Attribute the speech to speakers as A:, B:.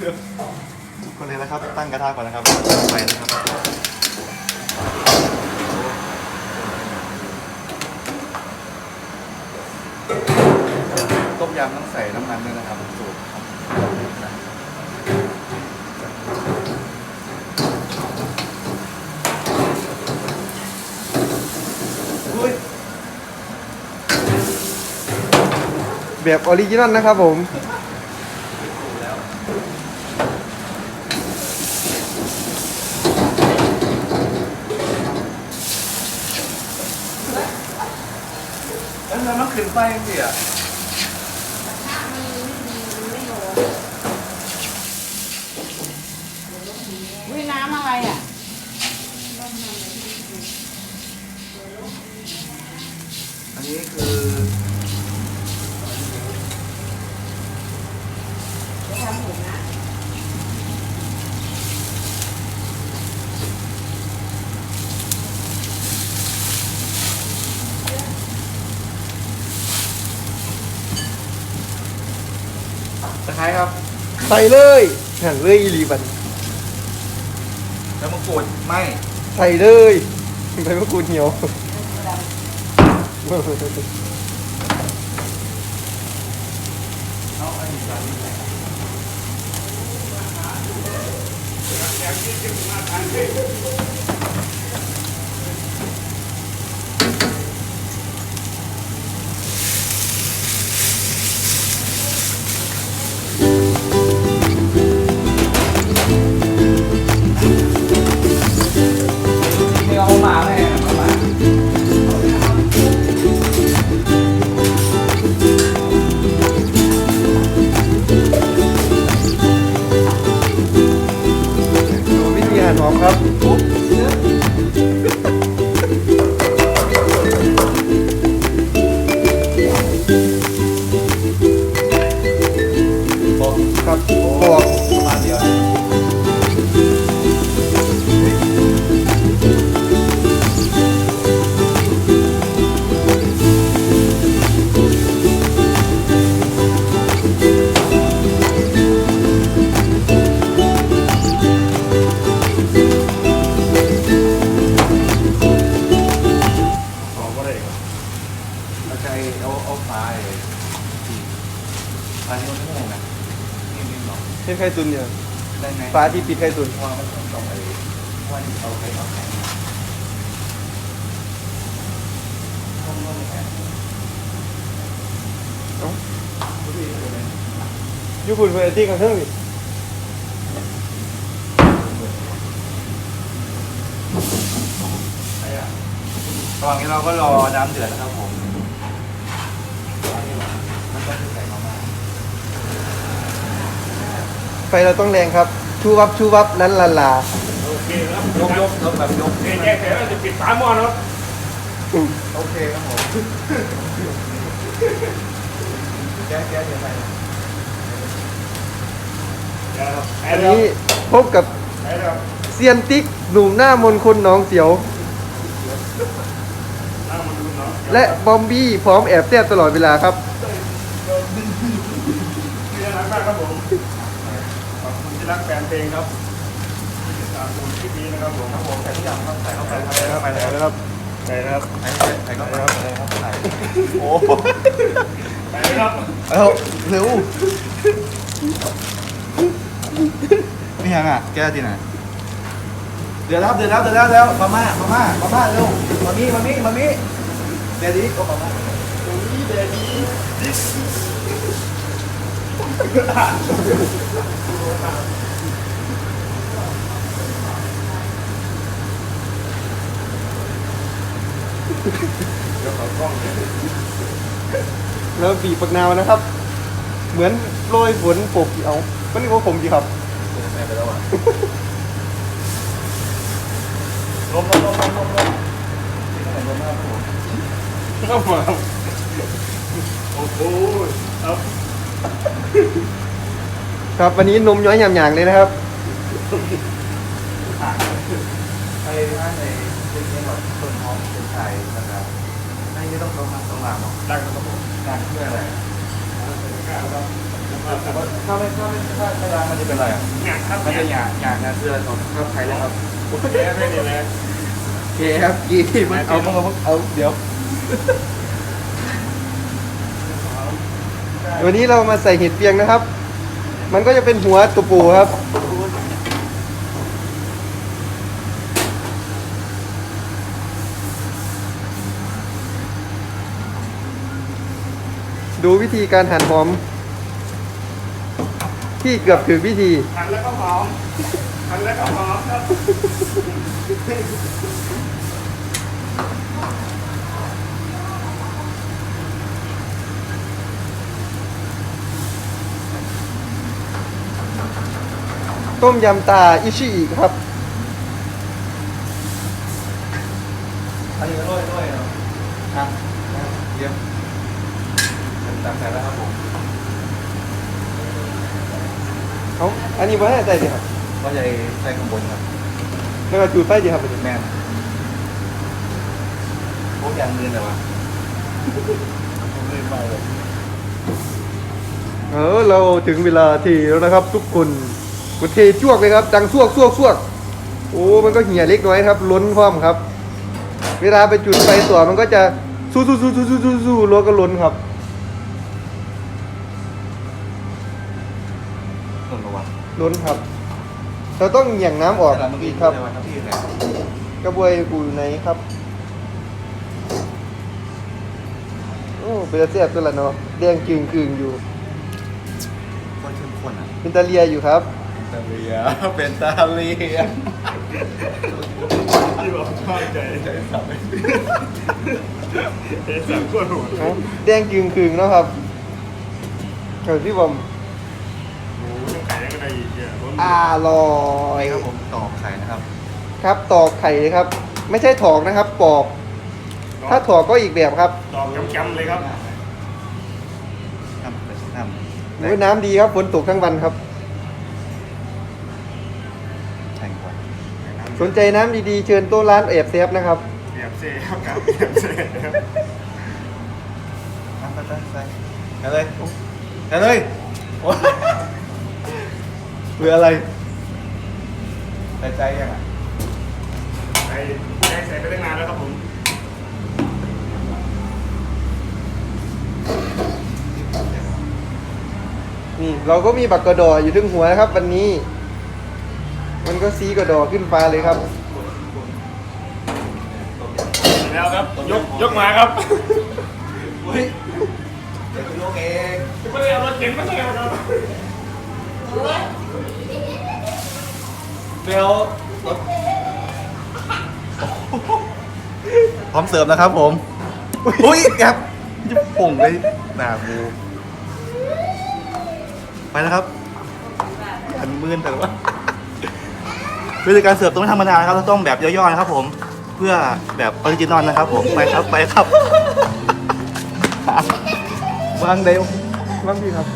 A: ทุกคนเลยนะครับ ตั้งกระทะก่อนนะครับไฟนะครับต้มยำต้องใส่น้ำมันด้วยนะครับสูตรครับ
B: แบบออริจินอลนะครับผม
A: เอ้ยมันต้องขึ้นไฟจริงๆอะ
C: น้ำอะไรอะ
A: อันนี้คือ
C: ทำหมูนะ
A: ตะไคร้ครับ
B: ใส่เลยหั่นเลยอีหลีบัน
A: แล้วมะกรูดไม่
B: ใส่เลยใบมะกรูดเหี่ยว
A: เอาอันนี้ก่อนนี่ใส่
D: เอาเอา
A: ฟ้าไอ้ที่ฟ้าที่มันโม่งนะนี่นี่หรอ
B: เช่นไข่ตุนเนี่ย
A: ได้ไหม
B: ฟ้าที่ปิดไข่ตุน
A: เพราะว่ามันต้องต้องไอ้วันเอาไข่เอาไข่มาต้มต้มแข็ง
B: เอ้า
A: ดูดิดูดิ
B: ญี่ปุ่นเป็นที่กันเครื่องนี่
A: ไอ้อะระหว่างนี้เราก็รอน้ำเดือดนะครับผมมันก็คือใส่มาม่า
B: ไฟเราต้องแรงครับ ชูวับชูวับนั้นลาลา
D: โอเคครับ
A: ยกยกยกแบบยก
D: เจ๊แจ๊คเสร็จแล้วจะปิดฝาหม้อนะครับ
B: อืม
A: โอเคครับผมแก๊สแก๊สเดี๋ยวไป
D: เดี๋ยวครับ
B: อันนี้พบกับ
D: ไปแล้วครับ
B: เซียนติ๊กหนุ่มหน้ามนต์คนหน้องเสียว
D: นั่งมาดูเนาะ
B: และบอมบี้พร้อมแอบแซบตลอดเวลาครับ
D: อบคุณที่รักแฟนเพลงครับที่ติดตามชมคลิปนี้นะครับผมครับผม
A: ใส่ทุกอย่างครับใส่เข้าไป
D: ไป
A: ครับ
D: แล้วไปแล้วนะครับไปแล้วครับ
A: ใส่ใส่ใส่เข้าไปครับใส่เข้าไปใส่โอ้
D: ไปแล้วครับ
A: เอาเร็วนี่ยังอะ แก้ที่ไหนเดือดแล้วเดือดแล้วเดือดแล้วแล้วมาม่ามาม่ามาม่าเร็วมามี่มามี่มามี่เดี๋ยวนี้ก็มาม่า
D: เดี๋ยวนี้
B: แล้วบีบปักนาวนะครับ เหมือนโรยฝนปกเอาก็นี่ว่าผมดีครับ
A: แม่ไปแล้วอะ
D: ลมลมลมลมลมลม
A: ที่ไหนมาม่าครับผม
D: เข้ามาครับโอ้โหครับ
B: ครับวันนี้นมย้อยหยางๆเลยนะครับ
A: ไอ้ท่านในเรื่องนี้หมดคนท้องเป็นชายนะครับไอ้นี่ต้องต้องมาต้องลามเนาะ
D: ดังครับผม
A: การเพื่ออะไร
D: เป็นการครับ
A: ถ้าไม่ถ้าไม่ถ้าไม่ล้างมันจะเป็นอะไรอะ
D: เนี่ยครับ
A: มันจะห
D: เนี่ย
A: ยาหยาหยาเสื้อของข้าวไทยเลยครับ
D: แย่ไม่ดีเลย
A: โอเคครับกี่มันเอาเอาเอาเดี๋ยว
B: วันนี้เรามาใส่เห็ดเปียงนะครับ มันก็จะเป็นหัวตัวปูครับ ดูวิธีการหั่นหอม ที่เกือบถึงวิธี
D: หั่นแล้วก็หอม หั่นแล้วก็หอมครับ
B: ต้มยำตาอิชิอิครับ
A: อันนี้ก็ด้วยด้วยเนาะครับเยี่ยมตักใส่แล้วครับผม
B: เอาอันนี้ไว้ให้ใจดีครับ
A: ก็จะใส่ข้างบนครับ
B: แล้วก็จูดไฟดีครับอันนี้
A: แม่นโอ้ยางมือแต่ว่าผมเลยไปเลย
B: เออเราถึงเวลาที่แล้วนะครับทุกคน กดเทจวกเลยครับ ดังซวกซวกซวกโอ้มันก็เหี่ยเล็กน้อยครับ ล้นพร้อมครับ เวลาไปจุดไฟตัวมันก็จะสู้สู้สู้สู้สู้สู้สู้ล้นก็ล้นครับ
A: ต้นระวัง
B: ล้นครับ เราต้องเหยี่ยงน้ำออก
A: แต่เมื่อกี้
B: ครับ
A: ในวันที่ไหน
B: กระบวยกูอยู่ไหนครับ โอ้เป็นตาเสียบตัวละเนาะแดงจึงกึ่งอยู่
A: ก็เข้มข้นอะ
B: เป็นตาเลียอยู่ครับ
A: ตาเลียเป็นตาเลีย
D: ที่บอกชอบใจ
A: ใจสับเลย
D: เทสันขั้วหัว
B: เอาแดงกึ่งกึ่งเนาะครับเออพี่บอม
D: โอ้ยยังขายยังไงอีกเนี่ยผม
B: อร่อ
A: ไป
B: ย
A: ครับผมตอกไข่นะครับ
B: ครับตอกไข่เลยครับ ไม่ใช่ถอกนะครับ ปอก ถ้าถอกก็อีกแบบครับ
D: ดอกจำๆเลยครับ
A: ทำไปทำ
B: โอ้ยน้ำดีครับฝนตกทั้งวันครับ สนใจน้ำดีๆ เชิญโต๊ะร้านแอบเซฟนะครับ
D: เสียบเซ่ครับครับเสียบเซครับ
A: น้ำไปใส่ใส่ใส่เลยใส่เลยโอ้ย
B: หรืออะไร
A: ใส่ใจยังอะ
D: ใส่ใส่ใส่ไปตั้งนานแล้วครับผม
B: นี่เราก็มีบักกระดออยู่ทึงหัวนะครับ วันนี้ มันก็ซีกระดอขึ้นฟ้าเลยครับ
D: แล้วครับ ยก ยกมาครับ
A: อุ้ยเดี๋ยวคุณลูกเอง
D: ไม่ได้เอารถเก๋งมาใส่ครับ
A: เบลพร้อมเสิร์ฟนะครับผม อุ้ยครับจะป่งเลยหนาบูไปนะครับ อันมื่นแต่ว่า วิธีการเสิร์ฟต้องไม่ธรรมดานะครับเราต้องแบบย่อๆนะครับผมเพื่อแบบออริจินอลนะครับ ผมไปครับไปครับวางเดวว
B: บ้างพี่ครับ